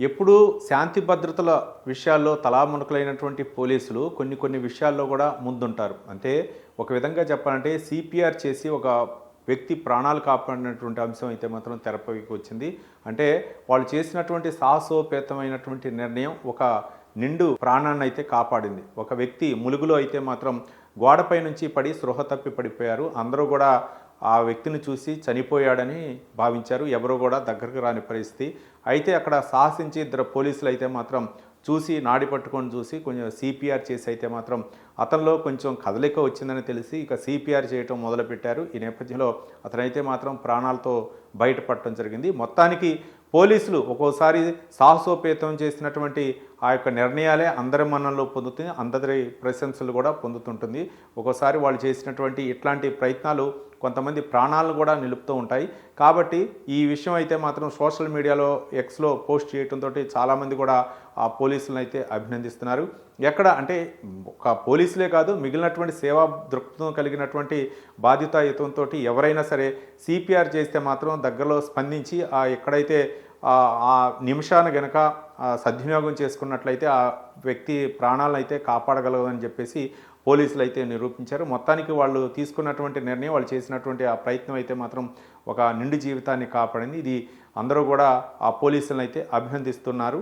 ఎప్పుడూ శాంతి భద్రతల విషయాల్లో తలామునకలైనటువంటి పోలీసులు కొన్ని కొన్ని విషయాల్లో కూడా ముందుంటారు. అంటే ఒక విధంగా చెప్పాలంటే సిపిఆర్ చేసి ఒక వ్యక్తి ప్రాణాలు కాపాడినటువంటి అంశం అయితే మాత్రం తెరపైకి వచ్చింది. అంటే వాళ్ళు చేసినటువంటి సాహసోపేతమైనటువంటి నిర్ణయం ఒక నిండు ప్రాణాన్ని అయితే కాపాడింది. ఒక వ్యక్తి ములుగులో అయితే మాత్రం గోడపై నుంచి పడి స్పృహ తప్పి పడిపోయారు. అందరూ కూడా ఆ వ్యక్తిని చూసి చనిపోయాడని భావించారు. ఎవరు కూడా దగ్గరకు రాని పరిస్థితి. అయితే అక్కడ సాహసించి ఇద్దరు పోలీసులు అయితే మాత్రం చూసి నాడి పట్టుకొని చూసి కొంచెం సిపిఆర్ చేసి అయితే మాత్రం అతనిలో కొంచెం కదలిక వచ్చిందని తెలిసి ఇక సిపిఆర్ చేయటం మొదలుపెట్టారు. ఈ నేపథ్యంలో అతనైతే మాత్రం ప్రాణాలతో బయటపడటం జరిగింది. మొత్తానికి పోలీసులు ఒక్కోసారి సాహసోపేతం చేసినటువంటి ఆ యొక్క నిర్ణయాలే అందరి మనంలో పొందుతుంది అందరి ప్రశంసలు కూడా పొందుతుంటుంది. ఒక్కోసారి వాళ్ళు చేసినటువంటి ఇట్లాంటి ప్రయత్నాలు కొంతమంది ప్రాణాలను కూడా నిలుపుతూ ఉంటాయి. కాబట్టి ఈ విషయం అయితే మాత్రం సోషల్ మీడియాలో ఎక్స్లో పోస్ట్ చేయడంతో చాలామంది కూడా ఆ పోలీసులను అయితే అభినందిస్తున్నారు. ఎక్కడ అంటే ఒక పోలీసులే కాదు మిగిలినటువంటి సేవా దృక్పథం కలిగినటువంటి బాధ్యతాయుతంతో ఎవరైనా సరే సిపిఆర్ చేస్తే మాత్రం దగ్గరలో స్పందించి ఆ ఎక్కడైతే ఆ నిమిషాన్ని గనక సద్వినియోగం చేసుకున్నట్లయితే ఆ వ్యక్తి ప్రాణాలను అయితే కాపాడగలదని చెప్పేసి పోలీసులు అయితే నిరూపించారు. మొత్తానికి వాళ్ళు తీసుకున్నటువంటి నిర్ణయం వాళ్ళు చేసినటువంటి ఆ ప్రయత్నం అయితే మాత్రం ఒక నిండు జీవితాన్ని కాపాడింది. ఇది అందరూ కూడా ఆ పోలీసులను అయితే అభినందిస్తున్నారు.